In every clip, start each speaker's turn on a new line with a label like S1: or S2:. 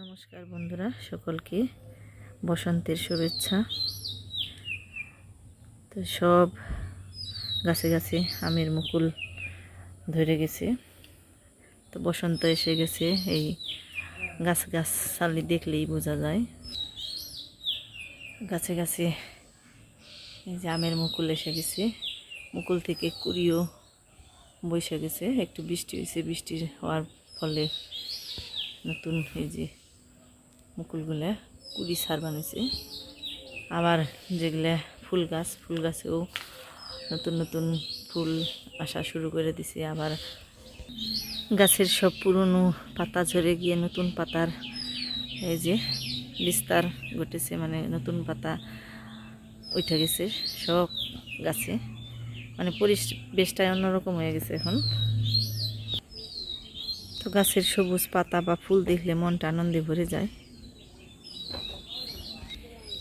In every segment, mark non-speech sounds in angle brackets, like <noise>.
S1: নমস্কার বন্ধুরা, সকলকে বসন্তের শুভেচ্ছা। তো সব গাছে গাছে আমের মুকুল ধরে গেছে। তো বসন্ত এসে গেছে, এই গাছ গাছ চালি দেখলেই বোঝা যায়। গাছে গাছে এই যে আমের মুকুল এসে গেছে। মুকুল থেকে কুড়িও বসে গেছে। একটু বৃষ্টি হয়েছে, বৃষ্টি হওয়ার ফলে নতুন এই যে মুকুলগুলা কুড়ি সার বানিয়েছে। আবার যেগুলা ফুল গাছ, ফুল গাছেও নতুন নতুন ফুল আসা শুরু করে দিছে। আবার গাছের সব পুরনো পাতা ঝরে গিয়ে নতুন পাতার এই যে বিস্তার ঘটেছে মানে নতুন পাতা উঠে গেছে সব গাছে। মানে পরিবেশটাই অন্যরকম হয়ে গেছে এখন। তো গাছের সবুজ পাতা বা ফুল দেখলে মনটা আনন্দে ভরে যায়।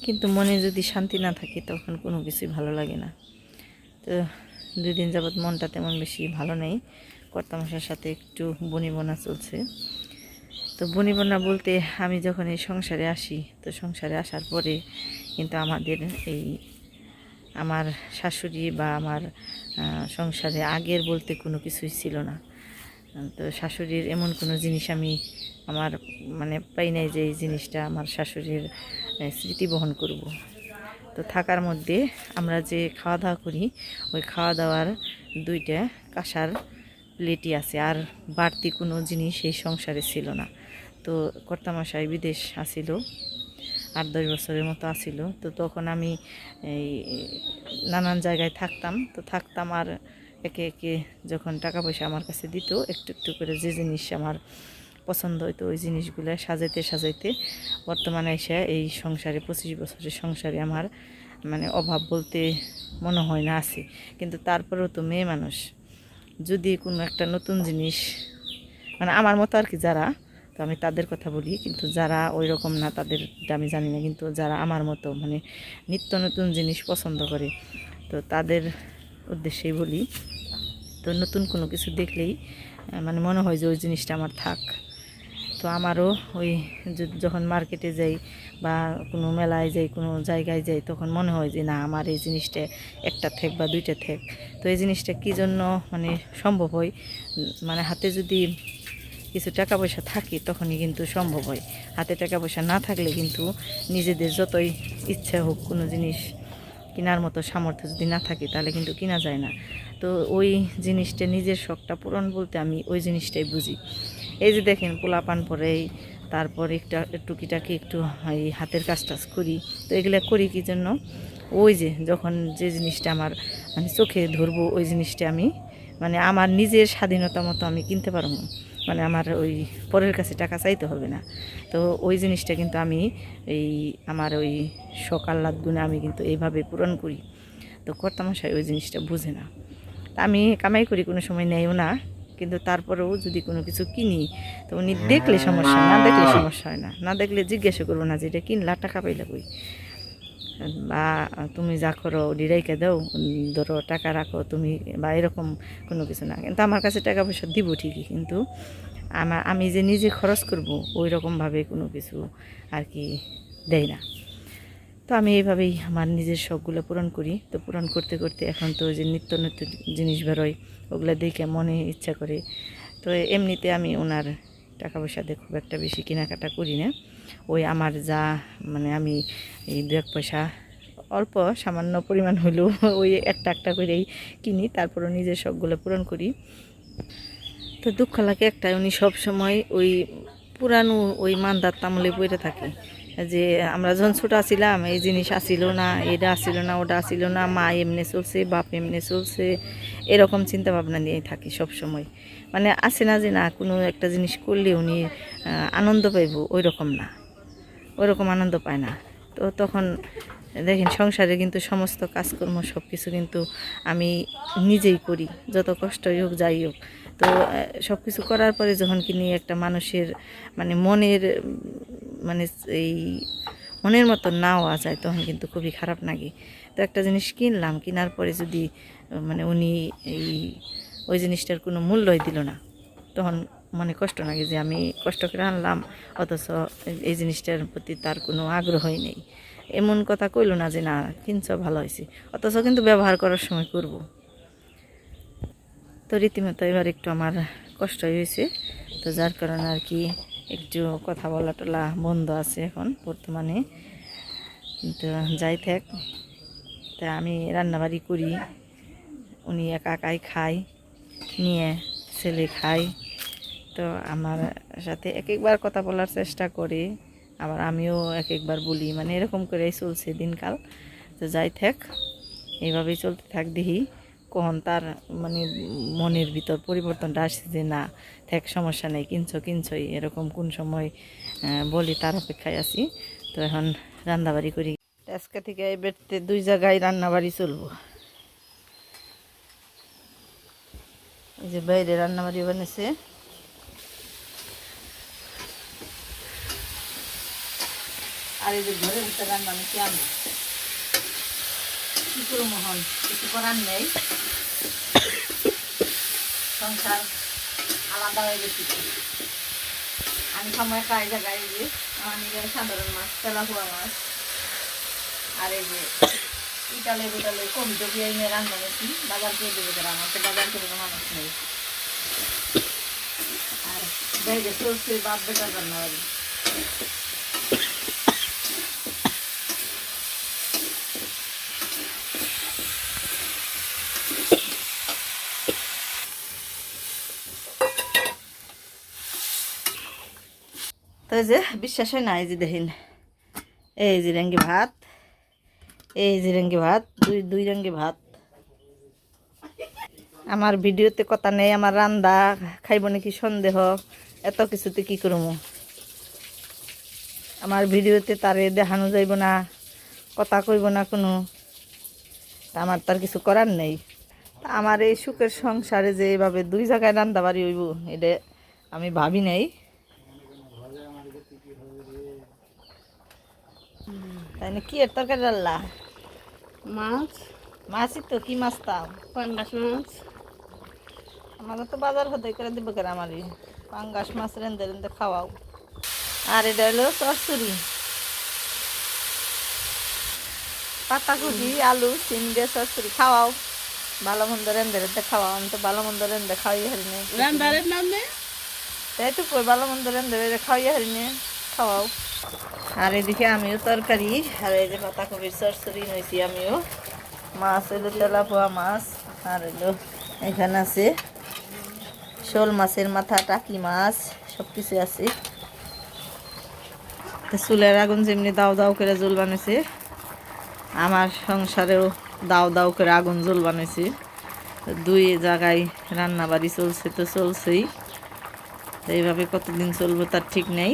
S1: কিন্তু মনে যদি শান্তি না থাকে, তখন কোনো কিছুই ভালো লাগে না। তো দুই দিন যাবৎ মনটা তেমন বেশি ভালো নেই। কর্তামশার সাথে একটু বনিবনা চলছে। তো বনিবনা বলতে আমি যখন এই সংসারে আসি, তো সংসারে আসার পরে কিন্তু আমাদের এই আমার শাশুড়ি বা আমার সংসারে আগের বলতে কোনো কিছুই ছিল না। তো শাশুড়ির এমন কোনো জিনিস আমি আমার মানে পাই নাই যে এই জিনিসটা আমার শাশুড়ির স্মৃতি বহন করব। তো থাকার মধ্যে আমরা যে খাওয়া দাওয়া করি, ওই খাওয়া দাওয়ার দুইটা কাঁসার প্লেটই আছে। আর বাড়তি কোনো জিনিস এই সংসারে ছিল না। তো কর্তামশাই বিদেশ আসিল, আট দশ বছরের মতো আসিল। তো তখন আমি এই নানান জায়গায় থাকতাম। তো থাকতাম আর একে একে যখন টাকা পয়সা আমার কাছে দিত, একটু একটু করে যে জিনিস আমার পছন্দ হইতো, ওই জিনিসগুলো সাজাইতে সাজাইতে বর্তমানে এসে এই সংসারে, পঁচিশ বছরের সংসারে আমার মানে অভাব বলতে মনে হয় না আছে। কিন্তু তারপরেও তো মেয়ে মানুষ, যদি কোনো একটা নতুন জিনিস মানে আমার মতো আর কি যারা, তো আমি তাদের কথা বলি, কিন্তু যারা ওই রকম না তাদের আমি জানি না, কিন্তু যারা আমার মতো মানে নিত্য নতুন জিনিস পছন্দ করে, তো তাদের উদ্দেশ্যেই বলি। তো নতুন কোনো কিছু দেখলেই মানে মনে হয় যে ওই জিনিসটা আমার থাক। তো আমারও ওই যখন মার্কেটে যাই বা কোনো মেলায় যাই, কোনো জায়গায় যাই, তখন মনে হয় যে না, আমার এই জিনিসটা একটা থেক বা দুইটা থেক। তো এই জিনিসটা কী জন্য মানে সম্ভব হয়? মানে হাতে যদি কিছু টাকা পয়সা থাকে, তখনই কিন্তু সম্ভব হয়। হাতে টাকা পয়সা না থাকলে কিন্তু নিজেদের যতই ইচ্ছা হোক কোনো জিনিস কেনার মতো সামর্থ্য যদি না থাকে, তাহলে কিন্তু কিনা যায় না। তো ওই জিনিসটা নিজের শখটা পূরণ বলতে আমি ওই জিনিসটাই বুঝি। এই যে দেখেন, পোলাপান পরেই তারপর একটা টুকিটাকি একটু, এই হাতের কাজ টাজ করি, তো এগুলো করি কি জন্য? ওই যে যখন যে জিনিসটা আমার মানে চোখে ধরবো, ওই জিনিসটা আমি মানে আমার নিজের স্বাধীনতা মতো আমি কিনতে পারব। মানে আমার ওই পরের কাছে টাকা চাইতে হবে না। তো ওই জিনিসটা কিন্তু আমি এই আমার ওই সকাল গুণে আমি কিন্তু এইভাবে পূরণ করি। তো কর্তামশাই ওই জিনিসটা বুঝে না। তা আমি কামাই করি কোনো সময় নেয়ও না কিন্তু তারপরেও যদি কোনো কিছু কিনি তো উনি দেখলে সমস্যা না দেখলে সমস্যা হয় না। না দেখলে জিজ্ঞাসা করব না যে এটা কিনলা টাকা পাইলা কই? বা তুমি যা করো, ডিরাইকে দাও, ধরো টাকা রাখো, তুমি বা এরকম কোনো কিছু না। কিন্তু আমার কাছে টাকা পয়সা দিব ঠিকই, কিন্তু আমার আমি যে নিজে খরচ করব ওই রকমভাবে কোনো কিছু আর কি দেয় না। তো আমি এইভাবেই আমার নিজের শখগুলো পূরণ করি। তো পূরণ করতে করতে এখন তো যে নিত্য নিত্য জিনিস বেরোয়, ওগুলো দেখে মনে ইচ্ছা করে। তো এমনিতে আমি ওনার টাকা পয়সা দিয়ে খুব একটা বেশি কেনাকাটা করি না। ওই আমার যা মানে আমি এই দু এক পয়সা অল্প, সামান্য পরিমাণ হলেও <laughs> ওই একটা একটা করেই কিনি, তারপরও নিজের শখগুলো পূরণ করি। তো দুঃখ লাগে একটাই উনি সব সময় ওই পুরানো ওই মান্দার তামলে পড়ে থাকে। যে আমরা যখন ছোটো ছিলাম, এই জিনিস আসিল না, এটা আসিল না, ওটা আসিল না, মা এমনি চলছে, বাপ এমনি চলছে, এরকম চিন্তা ভাবনা নিয়ে থাকি সব সময়। মানে আছে না যে না, কোনো একটা জিনিস করলে উনি আনন্দ পাইব ওই রকম না। ওই রকম আনন্দ পায় না। তো তখন দেখেন সংসারে কিন্তু সমস্ত কাজকর্ম সব কিছু কিন্তু আমি নিজেই করি, যত কষ্টই হোক যাই হোক। তো সব কিছু করার পরে যখন কিনি একটা মানুষের মানে মনের মানে এই মনের মতো না হওয়া যায়, তখন কিন্তু খুবই খারাপ লাগে। তো একটা জিনিস কিনলাম, কেনার পরে যদি মানে উনি এই ওই জিনিসটার কোনো মূল্যই দিল না। তখন মনে কষ্ট লাগে যে আমি কষ্ট করে আনলাম, অথচ এই জিনিসটার প্রতি তার কোনো আগ্রহই নেই। এমন কথা কইলো না যে, না, কিনছ, ভালো হয়েছে অথচ কিন্তু ব্যবহার করার সময় করব। তো রীতিমতো এবার একটু আমার কষ্ট হয়েছে তো যার কারণে আর কি একটু কথা বলা টলা বন্ধ আছে এখন বর্তমানে। তো যাই থাক, তা আমি রান্নাবাড়ি করি, উনি একা একাই খায়। নিয়ে ছেলে খায় তো আমার সাথে এক একবার কথা বলার চেষ্টা করে। আবার আমিও এক একবার বলি মানে এরকম করেই চলছে দিনকাল। তো যাই থাক, এইভাবেই চলতে থাক দেখি কখন তার মানে মনের ভিতর পরিবর্তনটা আসছে যে না, থাক সমস্যা নেই, কিনছো, কিনছই, এরকম কোন সময় বলি তার অপেক্ষায় আছি। তো এখন রান্নাবাড়ি করি। আজকে থেকে এই বেডতে দুই জায়গায় রান্নাবাড়ি চলবো। এই যে বাইরে রান্নাবাড়ি বানিয়েছে আর এই যে ঘরের ভিতরে রান্না নাকি আমি। কি করব মোহন কিছু করার নেই। সংসার আলাদা হয়ে গেছে। আমি সময় খাই জায়গায় এই যে আমার নিজের সাধারণ মাছ তেলা পোয়া মাছ। আর এই যে ইটালে বিটালে কমি টবি এনে রান্না গেছি বাজার করে দেবে তারা আমার বাজার করে মানুষ নেই। আর বাইরে চলছে বাপ বেটার রান্না বাড়ি। তো যে বিশ্বাস হয় না এই যে দেখেন। এই যে রেঙ্গি ভাত এই যে রেঙ্গি ভাত, দুই দুই রেঙ্গি ভাত। আমার ভিডিওতে কথা নেই, আমার রান্দা খাইব নাকি সন্দেহ? এত কিছুতে কি করব? আমার ভিডিওতে তারে দেখানো যাইব না, কথা কইব না কোনো। আমার তার কিছু করার নেই। আমার এই সুখের সংসারে যে এভাবে দুই জায়গায় রান্দা বাড়ি হইব, এটা আমি ভাবি নাই। তাই না, কি এর তরকারি রান্না
S2: মাছ।
S1: মাছই তো কি মাছ তাও?
S2: পাঙ্গাস মাছ।
S1: আমাদের তো বাজার হতে করে দেবে আমারই? পাঙ্গাস মাছ রেন্দে রেন্দে খাওয়াও। আর এটা হলো চরচুরি পাতাকপি আলু সিম দিয়ে চরচুরি খাওয়াও। ভালো মন্দ রেন্দে রেন্দে খাওয়াও। আমি তো ভালো মন্দ রেন্দে খাওয়াই
S2: রান্দারের নামে
S1: তাই তো ভালো মন্দ রেন্দে রেন্দে খাওয়াই হারিনি খাওয়াও। আর এদিকে আমিও তরকারি, আর এই যে পাতাকপির চরচুরি নিয়েছি আমিও। মাছ এলো তেলা পোয়া মাছ, আর এলো এখানে আছে শোল মাছের মাথা, টাকি মাছ সব কিছু আছে চুলের আগুন যেমনি দাও দাও করে জল বানিয়েছে আমার সংসারেও দাও দাও করে আগুন জল বানিয়েছে দুই জায়গায় রান্না বাড়ি চলছে তো চলছেই। এইভাবে কতদিন চলবো তার ঠিক নেই।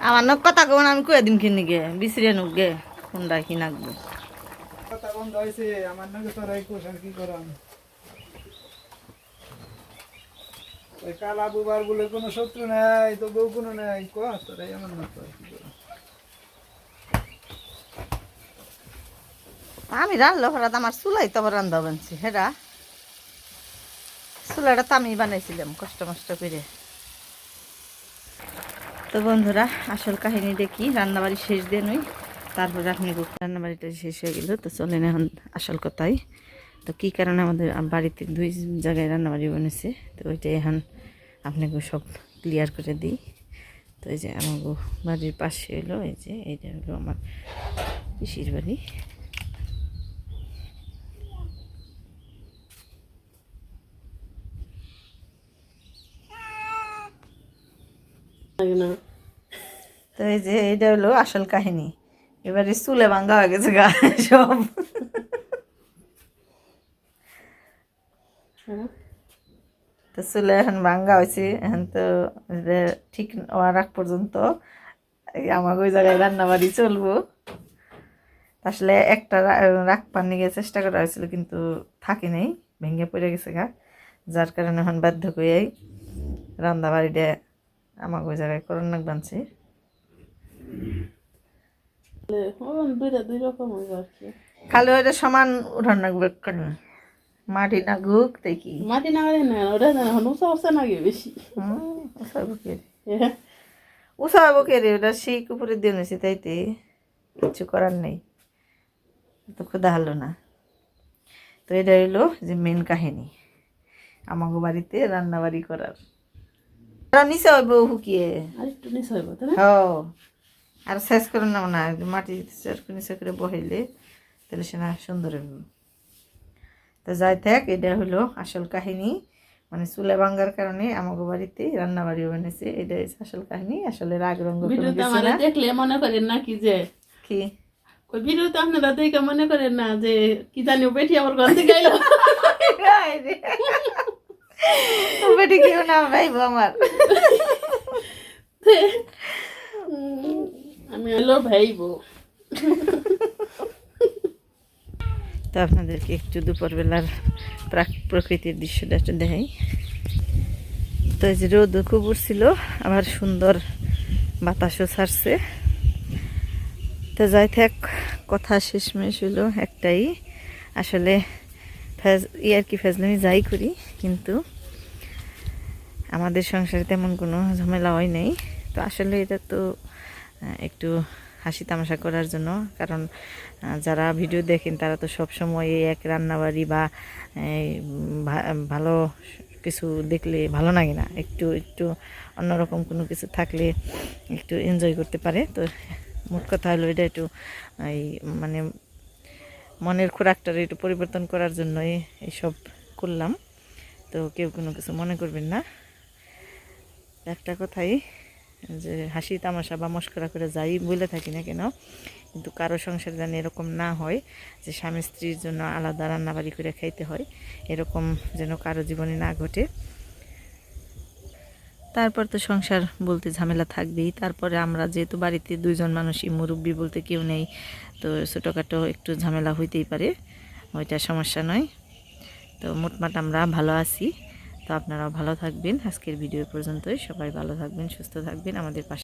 S1: আমার নক কথা কখন আমি কয়ে দিম কিনি গে বিচরিয়ে নুক গে কোনটা কি নাকবো
S3: কথা বন্ধ হয়েছে আমার নাকি তোর এই কোষ কি করাম ওই কালা বুবার বলে কোনো শত্রু নাই তো বউ কোনো নাই ক? তোরাই আমার না কি করাম।
S1: আমি রান্নলো হঠাৎ আমার চুলাই তো রান্ধা বানছি হেরা চুলাটা তো আমি বানাইছিলাম কষ্ট মষ্ট করে। তো বন্ধুরা, আসল কাহিনী দেখি, রান্নাবাড়ি শেষ দিয়ে নই, তারপর আপনি রান্নাবাড়িটা শেষ হয়ে গেল, তো চলেন এখন আসল কথাই। তো কী কারণে আমাদের বাড়িতে দুই জায়গায় রান্নাবাড়ি বনেছে, তো ওইটাই এখন আপনাকে সব ক্লিয়ার করে দিই। তো এই যে আমাকে বাড়ির পাশে হলো, এই যে, এইটা হলো আমার পিসির বাড়ি। তো এই যে এটা হলো আসল কাহিনী। এবারে চুলে ভাঙ্গা হয়ে গেছে গা সব। তো চুলে এখন ভাঙ্গা হয়েছে এখন তো ঠিক হওয়ার আগ পর্যন্ত আমাকে ওই জায়গায় রান্নাবাড়ি চলবো। আসলে একটা রা- রাখ পানি গিয়ে চেষ্টা করা হয়েছিল কিন্তু থাকে নেই ভেঙে পড়ে গেছে গা। যার কারণে এখন বাধ্য করে রান্না বাড়িটা আমাকে ওই জায়গায় করোনা বানছে
S2: ও দুইটা দুই রকম আর কি।
S1: খালি ওইটা সমান উঠান রাখবে কেন মাটি না গুক তাই কি
S2: মাটি না করে না ওটা না নুসা উসা নাকি বেশি।
S1: হুম, উসাবো কে রে?
S2: হ্যাঁ
S1: উসাবো কে রে? ওটা শিক উপরে দিয়ে নিয়েছে তাইতে কিছু করার নেই। তো ক্ষুদা হলো না। তো এটা হইল যে মেন কাহিনী। আমাকে বাড়িতে রান্না বাড়ি করার। আর নিচে হইব হুকিয়ে
S2: আর নিচে হইব তাই না?
S1: আর শেষ করে নাও না মাটি নিচে করে বহাইলে তাহলে সে না সুন্দর হইব। তো যাই থাক এটা হলো আসল কাহিনী। মানে চুলে ভাঙ্গার কারণে আমাকে বাড়িতে রান্না বাড়ি বানিয়েছে এটা আসল কাহিনী আসলে রাগ না।
S2: দেখলে মনে করেন না কি যে
S1: কি?
S2: ওই ভিডিওতে আপনারা দেখে মনে করেন না যে কি জানি বেটি আবার গন্ধে গাইলো
S1: বেটি কেউ না ভাইব আমার
S2: আমি হলো ভাইবো
S1: তো আপনাদেরকে একটু দুপুরবেলার প্রাক- প্রকৃতির দৃশ্যটা একটু দেখাই। তো এই যে রোদ খুব উঠছিল আবার সুন্দর বাতাসও ছাড়ছে। তো যাই থাক কথা শেষমেশ হলো একটাই। আসলে ফেজ ই আর কি ফেজলামি যাই করি। কিন্তু আমাদের সংসারে তেমন কোনো ঝামেলা হয় নাই। তো আসলে এটা তো একটু হাসি তামাশা করার জন্য, কারণ যারা ভিডিও দেখেন তারা তো সব সময় এই এক রান্নাবাড়ি বা ভালো কিছু দেখলে ভালো লাগে না। একটু একটু অন্যরকম কোনো কিছু থাকলে একটু এনজয় করতে পারে। তো মোট কথা হলো এটা একটু, এই মানে মনের খোরাকটার একটু পরিবর্তন করার জন্যই এইসব করলাম। তো কেউ কোনো কিছু মনে করবেন না। একটা কথাই, যে হাসি, তামাশা বা মস্করা করে যাই বলে থাকি না কেন, কিন্তু কারও সংসার যেন এরকম না হয়, যে স্বামী স্ত্রীর জন্য আলাদা রান্নাবাড়ি করে খাইতে হয়, এরকম যেন কারও জীবনে না ঘটে। তারপর তো সংসার বলতে ঝামেলা থাকবেই। তারপরে আমরা যেহেতু বাড়িতে দুইজন মানুষই, মুরব্বী বলতে কেউ নেই, তো ছোটোখাটো একটু ঝামেলা হইতেই পারে, ওইটা সমস্যা নয়। তো মোটমাট আমরা ভালো আছি। তো আপনারাও ভালো থাকবেন। আজকের ভিডিও পর্যন্তই। সবাই ভালো থাকবেন, সুস্থ থাকবেন। আমাদের পাশে